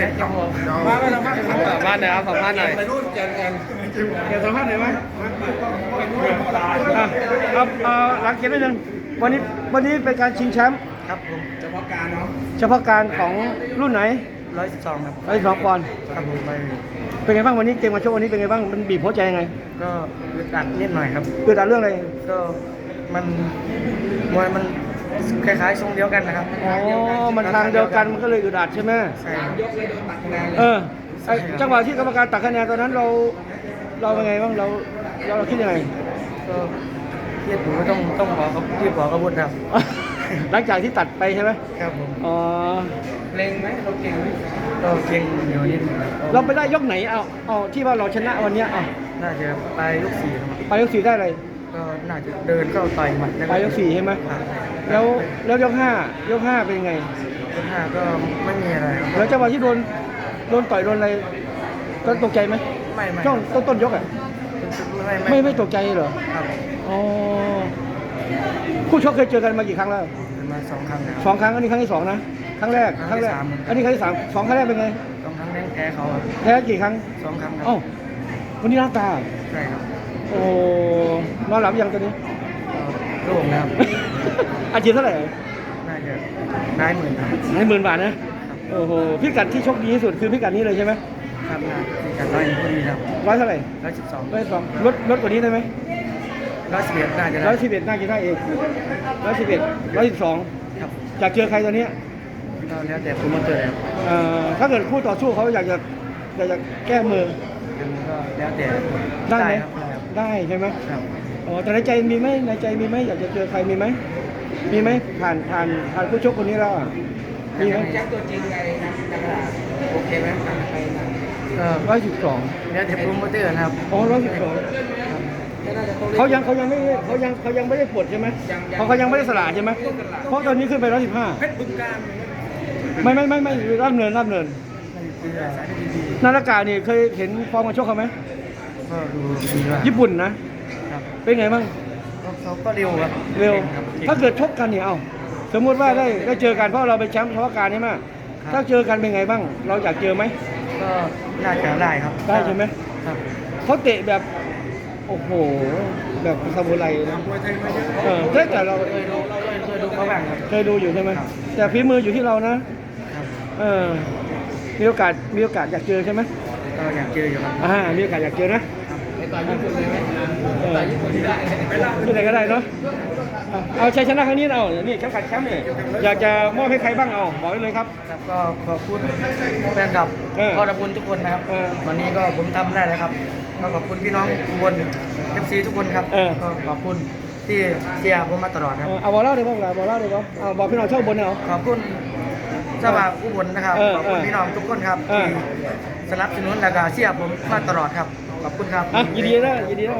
เลยจังหมาไปสัมภาษณ์หน่อยสัมภาษณ์หน่อยครับสัมภาษณ์หน่อยไปรุ่นเจอกันเดี๋ยวสัมภาษณ์หน่อยไหมอะเอาเอหลังเกมนิดนึงวันนี้วันนี้เป็นการชิงแชมป์ครับผมเฉพาะการเนาะเฉพาะการของรุ่นไหนร้อยสิบสองครับร้อยสองปอนด์ครับผมไปเป็นไงบ้างวันนี้เกมมาโชควันนี้เป็นไงบ้างมันบีบหัวใจยังไง ก็อึดอัดนิดหน่อยครับเกิดจากเรื่องอะไรก็มันมวยมัน คล้ายๆทรงเดียวกันนะครับอ๋อ มันทางเดียวกันมันก็เลยอึดอัดใช่ไหมใช่ครับยกเลยโดนตัดคะแนนเลยเออไอ้จังหวะที่กรรมการตัดคะแนนตอนนั้นเรา เราเป็นไงบ้างเราเราเราคิดยังไง ก็เครียดอยู่ก็ต้องต้องบอกกับรีบบอกกับบุตรครับหลังจากที่ตัดไปใช่ไหมครับผมอ๋อเล็งไหมเราเก่งไหมก็เก่งอยู่นิดหนึงครับเราไปได้ยกไหนเอาเอาที่ว่าเราชนะวันเนี้ยเอาน่าจะไปยกสี่ครับไปยกสี่ได้เลย ก็น่าจะเดินเข้าต่อยหมัดแล้วไปยกสี่ใช่ไหมครับแล้วแล้วยกห้ายกห้าเป็นยังไง ยกห้าก็ไม่มีอะไรครับแล้วจังหวะที่โดนโดนต่อยโดนอะไรก็ตกใจไหมไม่ไม่ช่วงต้นต้นยกอะไม่ไม่ไม่ตกใจเหรอครับอ๋อคู่ชกเคยเจอกันมากี่ครั้งแล้วเป็นมาสองครั้งแล้วสองครั้งอันนี้ครั้งที่สองนะครั้งแรกคครั้รั้งงที่แรกสาม อันนี้ครั้งที่สามสองครั้งแรกเป็นไงสองครั้งแรกแพ้เขาครับแพ้กี่ครั้งสองครั้งครับเอ้าวันนี้หน้าตา ใช่ครับโอ้ นอนหลับยังตอนนี้ก็โล่งแล้วอาชีพเท่าไหร่น่าจะได้หมื่นครับหลายหมื่นบาทนะโอ้โหพิกัดที่โชคดีที่สุดคือพิกัดนี้เลยใช่ไหมครับน่าจะการร้อยพอดีครับร้อยเท่าไหร่ร้อยสิบสองร้อยสองลดลดกว่านี้ได้ไหมร้อยสิบเอ็ดน่าจะได้ร้อยสิบเอ็ดน่าจะได้เองร้อยสิบเอ็ดร้อยสิบสองครับอยากเจอใครตอนนี้ก็แล้วแต่ผมมาเจอครับเอ่อถ้าเกิดคู่ต่อสู้เขาอยากจะอยากจะแก้มือเป็นก็แล้วแต่ได้ไหมครับได้ครับได้ใช่ไหมครับ อ๋อแต่ในใจมีไหมในใจมีไหมอยากจะเจอใครมีไหมมีไหมผ่านผ่านผ่านผู้ชกคนนี้แล้วอะมีไหมแจ็คตัวจริงไงนะนักกระดาษโอเคไหมทำไปนะก็ร้อยสิบสองแล้วแต่โปรโมเตอร์นะครับอ๋อร้อยสิบสองก็น่าจะต้องเขายังเขายังไม่เขายังเขายังไม่ได้ปลดใช่ไหมเพราะเขายังไม่ได้สละใช่ไหมเพราะตอนนี้ขึ้นไปร้อยสิบห้าเพชรบึงการไม่ไม่ไม่ไม่รับเนินรับเนินนั่นคือสายที่ดีนาฬกานี่เคยเห็นฟอร์มมาชกเขาไหมก็ดูดีด้วยญี่ปุ่นนะครับ เป็นไงบ้างก็เขาก็เร็วครับเร็ว ก่งครับก่งถ้าเกิดชกกันเนี่ยเอาสมมุติว่าได้ได้เจอกันเพราะเราเป็นแชมป์เฉพาะการใช่ไหมครับถ้าเจอกันเป็นไงบ้าง เราอยากเจอไหม ก็น่าจะได้ครับได้ใช่ไหม ครับเขาเตะแบบโอ้โหแบบซามูไรนะมวยไทยมาเยอะเออแต่แต่เราเคยดูเราเคยดูเขาบ้างครับ เคยดูอยู่ใช่ไหมครับ แต่ฝีมืออยู่ที่เรานะ ครับเออมีโอกาสมีโอกาสอยากเจอใช่ไหมก็อยากเจออยู่ครับอ่ามีโอกาสอยากเจอนะไปต่ อยญี่ปุ่นเลยไหมเออต่อยญี่ปุ่นที่ได้ไปเล่าที่ไหนก็ได้เนาะเอาเอาชัยชนะครั้งนี้เอานี่แชมป์ขัดแชมป์เนี่ยอยากจะมอบให้ใครบ้างเอาบอกได้เลยครับครับก็ขอบคุณแฟนคลับเออขอบคุณทุกคนนะครับเออวันนี้ก็ผมทำได้แล้วครับก็ขอบคุณพี่น้องอุบลเอฟซีทุกคนครับเออก็ขอบคุณที่เชียร์ผมมาตลอดครับเออเอาบอกเล่าเลยบ้างล่ะบอกเล่าเลยบ้างเอาบอกพี่น้องชาวอุบนเนี่ยเอาขอบคุณเจ้าบ่าวอุบลนะครับเออขอบคุณเออพี่น้องทุกคนครับเออที่สนับสนุนและก็เชียร์ผมมาตลอดครับขอบคุณครับอะยินดีนะยินดีนะ